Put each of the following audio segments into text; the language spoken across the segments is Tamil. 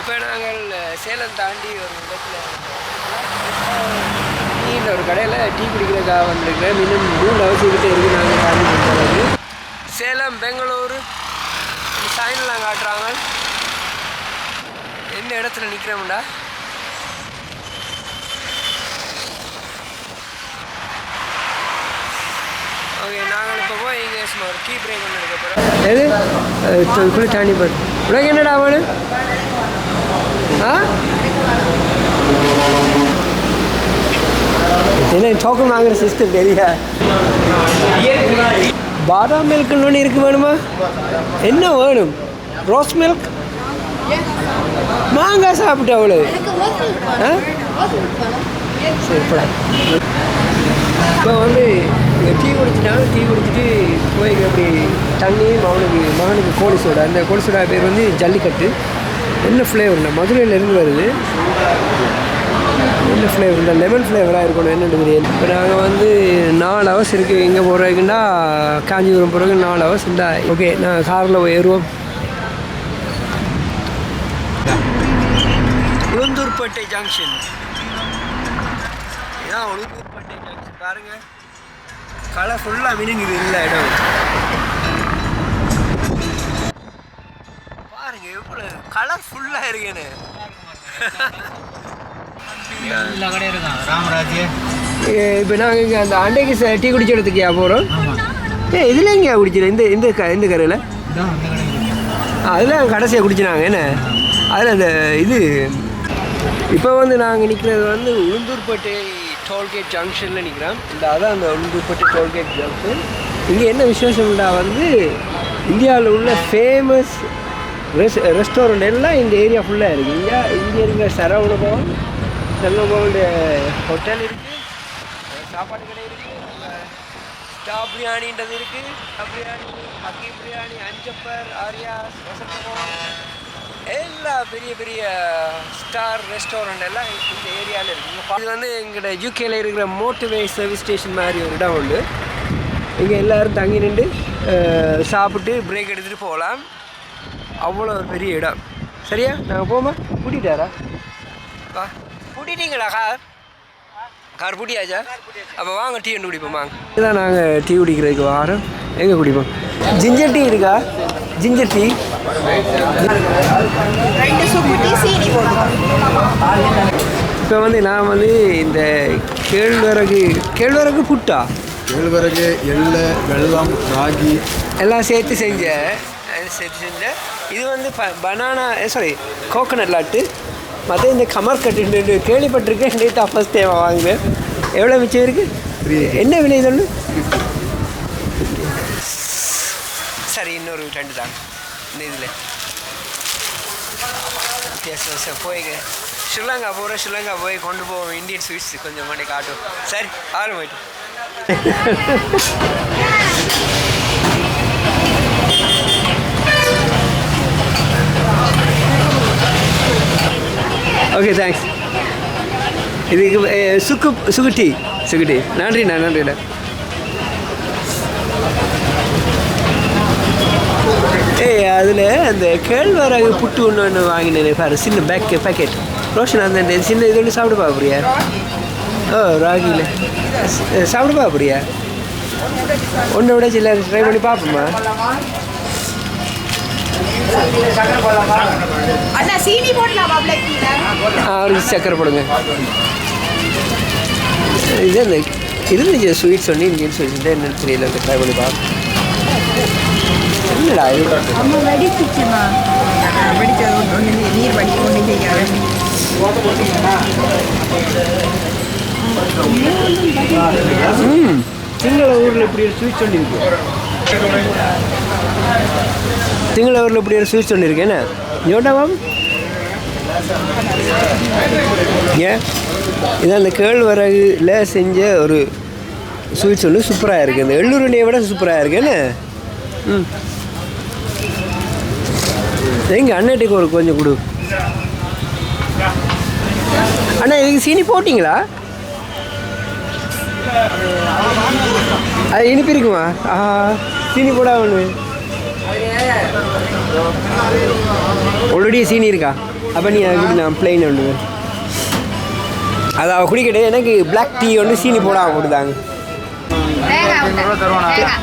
இப்போ நாங்கள் சேலம் தாண்டி ஒரு இடத்துல டீன்ற ஒரு கடையில் டீ குடிக்கிறதுக்காக வந்திருக்கேன் இன்னும் மூணு அவசியத்தை இருக்குது நாங்கள் தாண்டி போகிறது சேலம் பெங்களூர் சைன்லாம் காட்டுறாங்க. எந்த இடத்துல நிற்கிறோம்டா ஓகே நாங்கள் இப்போ போய் ஒரு டீ பிரேக் ஒன்று எது? தாண்டி போகுது உனக்கு என்னடா அவனு ஆ என்ன டோக்கன் வாங்குற சிஸ்டம் தெரியா? பாதாம் மில்க் ஒன்று இருக்கு வேணுமா? என்ன வேணும்? ரோஸ் மில்க் மாங்காய் சாப்பிட்டு அவ்வளவு ஆ? சரி போடா. இப்போ வந்து டீ குடிச்சிட்டாலும் டீ குடிச்சிட்டு போய் அப்படி தண்ணி மகனுக்கு மகனுக்கு கோழி சோடா. அந்த கோழி சோடா பேர் வந்து ஜல்லிக்கட்டு. என்ன ஃப்ளேவர்னா மதுரையிலேருந்து வருது. என்ன ஃப்ளேவர் இந்த லெமன் ஃப்ளேவராக இருக்கணும். என்னென்னு பிரியாணி இப்போ நாங்கள் வந்து நாலு ஹவர்ஸ் இருக்குது எங்கே போகிறதுக்குன்னா காஞ்சிபுரம் போகிறதுக்கு நாலு ஹவர்ஸ் இந்த. ஓகே நான் காரில் ஏறுவோம். உளுந்தூர்பேட்டை ஜங்ஷன் இதான் உளுந்தூர்பேட்டை ஜங்ஷன் பாருங்க. கலர் ஃபுல்லாக மினுங்குது இல்லை இடம். பாருங்க எவ்வளோ கலர் ஃபுல்லாக இருக்குன்னு இப்போ நாங்கள் இங்கே அந்த அண்டைக்கு டீ குடிச்ச இடத்துக்கு போகிறோம் ஏ இதில் எங்கேயா குடிச்சிடும் இந்த இந்த க இந்த கரையில்? அதில் கடைசியாக குடிச்சினாங்க என்ன? அதில் அந்த இது இப்போ வந்து நாங்கள் நிற்கிறது வந்து உளுந்தூர்பேட்டை டோல்கேட் ஜங்ஷனில் நிற்கிறோம் இந்த அதான் அந்த உளுந்தூர்பேட்டை டோல்கேட் ஜங்ஷன். இங்கே என்ன விசேஷம்டா வந்து இந்தியாவில் உள்ள ஃபேமஸ் ரெஸ் ரெஸ்டாரண்ட் எல்லாம் இந்த ஏரியா ஃபுல்லாக இருக்குது இங்கே இங்கே இருக்கிற சரவணபவன் பவன் ஹோட்டல் இருக்குது சாப்பாடு கடை இருக்குது ஸ்டா பிரியாணின்றது இருக்குது ஸ்டா பிரியாணி அக்கி பிரியாணி அஞ்சப்பர் ஆரியா வசந்தபவன் எல்லா பெரிய பெரிய ஸ்டார் ரெஸ்டாரண்ட் எல்லாம் இந்த ஏரியாவில் இருக்குது இது வந்து எங்களோட யூகேல இருக்கிற மோட்டிவே சர்வீஸ் ஸ்டேஷன் மாதிரி ஒரு இடம் உண்டு. இங்கே எல்லோரும் தங்கி நின்று சாப்பிட்டு பிரேக் எடுத்துகிட்டு போகலாம். அவ்வளோ ஒரு பெரிய இடம். சரியா? நாங்கள் போமா கூட்டிகிட்டாரா வா. கூட்டிட்டீங்களா கார்? கார் பூட்டியாச்சா அப்போ வாங்க டீ ஒன்று குடிப்போம் வாங்க. இதுதான் நாங்கள் டீ குடிக்கிறதுக்கு வாரம். எங்கே குடிப்போம்? ஜிஞ்சர் டீ இருக்கா? Ginger tea. இப்போ வந்து நான் வந்து இந்த கேழ்வரகு கேழ்வரகு புட்டா? கேழ்வரகு எள்ளு வெல்லம் ராகி. எல்லாம் சேர்த்து செஞ்சேன் அது சேர்த்து செஞ்சேன் இது வந்து ப பனானா சாரி கோகனட் லாட்டு. மற்ற இந்த கமர் கட்டு கேள்விப்பட்டிருக்கேன். நேற்று ஃபஸ்ட் டைம் வாங்குவேன் எவ்வளோ மிச்சம் இருக்குது என்ன விலை சொல்லு? சரி இன்னொரு ரெண்டு தான். இந்த இதில். வித்தியாசம் சார் போய்ங்க ஸ்ரீலங்கா போகிறோம் ஸ்ரீலங்கா போய் கொண்டு போவோம். இந்தியன் ஸ்வீட்ஸ் கொஞ்சம் மணி காட்டும். சரி ஆறு ஓகே தேங்க்ஸ் இதுக்கு சுக்கு சுகுட்டி சுகுட்டி நன்றிண்ணா நன்றிண்ணா ஏய் அதில் அந்த கேழ்வரகு புட்டு ஒன்று ஒன்று வாங்கினேன் பாரு சின்ன பேக் பேக்கெட் ரோஷன் அந்த சின்ன இது ஒன்று சாப்பிட பாப்புறியா ஓ ராகியில் சாப்பிட பாப்புறியா ஒன்றை விட சில ட்ரை பண்ணி பார்ப்போமா? அண்ணா சீனி போடலாமா சக்கரை போடுங்க. இது அந்த இருந்துச்சு ஸ்வீட் சொல்லி இங்கேன்னு சொல்லிட்டு என்னன்னு தெரியல ட்ரை பண்ணி வெடிச்சிச்சுமா நீர் ஒன்று செய்யாது ம். சிங்கள ஊரில் இப்படி ஒரு ஸ்வீட் சொல்லி இருக்கு இப்படி ஒரு ஸ்வீட்ஸ் ஒன்று இருக்கு. என்ன? மேம் ஏன்? இது அந்த கேழ்வரகுல செஞ்ச ஒரு ஸ்வீட்ஸ் ஒன்று சூப்பராக இருக்குது இந்த எள்ளுருண்டையை விட சூப்பராக இருக்கு. என்ன? ம். எங்கள் அண்ணாட்டுக்கு ஒரு கொஞ்சம் கொடு. அண்ணா இதுக்கு சீனி போட்டிங்களா? அது இனிப்பு இருக்குமா? ஆ சீனி போட ஒன்று ஆல்ரெடி சீனி இருக்கா? அப்போ நீ அதை நான் பிளெயின் ஒன்று அது அவள் குடிக்கிட்டு எனக்கு பிளாக் டீ ஒன்று சீனி போட கொடுத்தாங்க.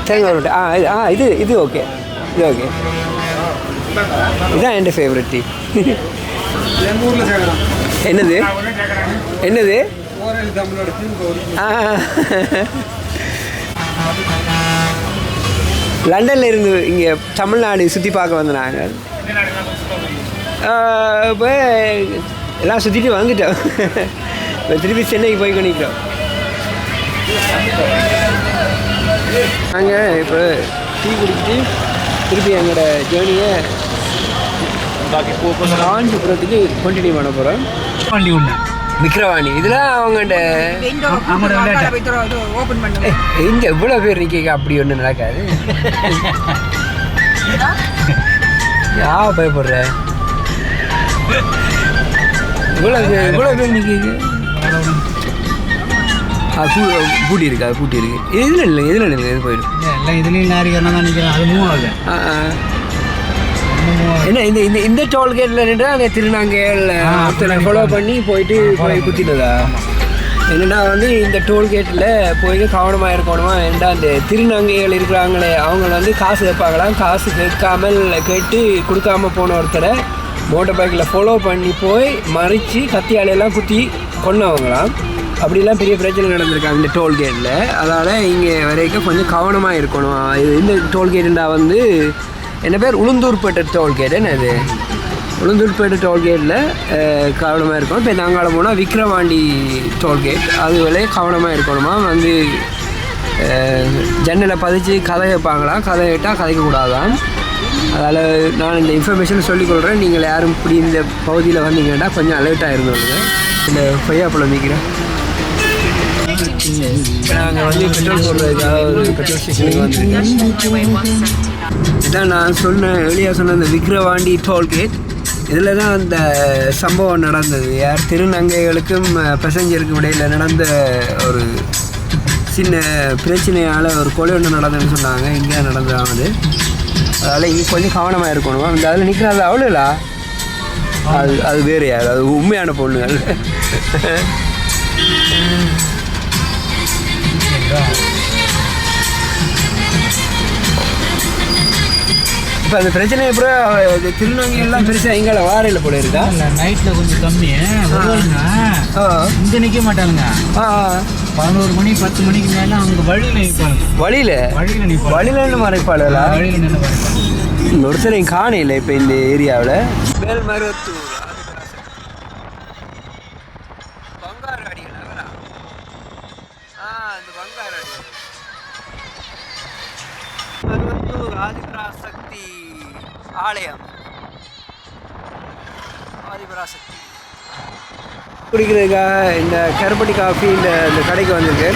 தேங்காய் உருண்டை. ஆ இது ஆ இது இது ஓகே இது ஓகே இதுதான் என் ஃபேவரட் டீ என்னது? என்னது? ஆ. லண்டன்ல இருந்து இங்கே தமிழ்நாடு சுற்றி பார்க்க வந்த நாங்கள் இப்போ எல்லாம் சுற்றிட்டு வந்துட்டோம். இப்போ திருப்பி சென்னைக்கு போய் கொண்டிருக்கிறோம் நாங்கள் இப்போ டீ குடிச்சிட்டு திருப்பி எங்களோட ஜேர்னியை காஞ்சிபுரத்துக்கு கண்டினியூ பண்ண போகிறோம் வண்டி உண்டு. விக்ரவாணி இதில் அவங்கள்ட்ட இங்க இவ்வளோ பேர் நிற்க அப்படி ஒன்றும் நடக்காது. யா பயப்படுற? இவ்வளோ பேர் இவ்வளோ பேர் நிற்கிது பூட்டி இருக்கு அது பூட்டி இருக்கு. எதில் இல்லை எதில் இல்லை இது போயிடும்? எல்லாம் இதுலேயும் லாரிக்காரனா தான் நிற்கிறேன் அது மூவ் ஆகுது என்ன இந்த இந்த இந்த டோல்கேட்டில் நின்று அந்த திருநாங்கையில் ஆ, ஒருத்தனை ஃபாலோ பண்ணி போயிட்டு போய் குத்தினதா? என்னன்னா வந்து இந்த டோல்கேட்டில் போய் கவனமாக இருக்கணுமா ஏன்டா அந்த திருநங்கைகள் இருக்கிறாங்களே அவங்க வந்து காசு கேட்பாங்களாம். காசு கேட்காமல் கேட்டு கொடுக்காம போன ஒருத்தரை மோட்டர் பைக்கில் ஃபாலோ பண்ணி போய் மறித்து கத்தியாலையெல்லாம் குத்தி கொன்னவங்களாம். அப்படிலாம் பெரிய பிரச்சனை நடந்திருக்காங்க இந்த டோல்கேட்டில் அதனால் இங்கே வரைக்கும் கொஞ்சம் கவனமாக இருக்கணும். இது இந்த டோல்கேட்டுண்டா வந்து என்ன பேர்? உளுந்தூர்பேட்டை டோல்கேட் என்ன இது? உளுந்தூர்பேட்டை டோல்கேட்டில் கவனமாக இருக்கணும். இப்போ நாங்கள் போனால் விக்ரவாண்டி டோல்கேட் அது வேலையே கவனமாக இருக்கணுமா? வந்து ஜன்னலை பதிச்சு கதை வைப்பாங்களாம். கதை கேட்டால் கதைக்கக்கூடாதான் அதால் நான் இந்த இன்ஃபர்மேஷன் சொல்லிக்கொள்கிறேன் நீங்கள் யாரும் இப்படி இந்த பகுதியில் வந்தீங்கன்னா கொஞ்சம் அலர்ட்டாக இருந்தவங்க இந்த கொய்யாப்பழம் விற்கிறேன் நாங்கள் வந்து பெட்ரோல் போடுறதுக்காக ஒரு பெட்ரோல் ஸ்டேஷனுக்கு இதான் நான் சொன்ன வெளியே சொன்ன அந்த விக்ரவாண்டி டோல்கேட் இதில் தான் அந்த சம்பவம் நடந்தது. யார் திருநங்கைகளுக்கும் பேசஞ்சருக்கும் இடையில் நடந்த ஒரு சின்ன பிரச்சனையால் ஒரு கொலை ஒன்று நடந்ததுன்னு சொன்னாங்க. இங்கே நடந்தது அதனால் இங்கே கொஞ்சம் கவனமாக இருக்கணும். அந்த அதில் நிற்கிறது அவ்வளோலா அது அது வேறு யார் அது உண்மையான பொண்ணுகள். இப்போ அந்த பிரச்சனை அப்புறம் திருநங்கை எல்லாம் பெருசாக எங்களை வாரையில் போல இருக்கா? இல்லை நைட்டில் கொஞ்சம் கம்மி இங்கே நிற்க மாட்டாங்க ஆ. பதினோரு மணி பத்து மணிக்கு மேலே அவங்க வழியில் நிற்பாங்க வழியில்? வழியில் நிற்பாங்க வழியில் மறைப்பாளா வழியில் நின்று மறைப்பாங்க ஒருத்தரையும் காணையில் இப்போ இந்த ஏரியாவில்? மேல்மருவத்தூர் ஆலயம். ஆதிபராசக்தி. குடிக்கிறதுக்காக இந்த கருப்பட்டி காஃபி இந்த இந்த கடைக்கு வந்திருக்கு.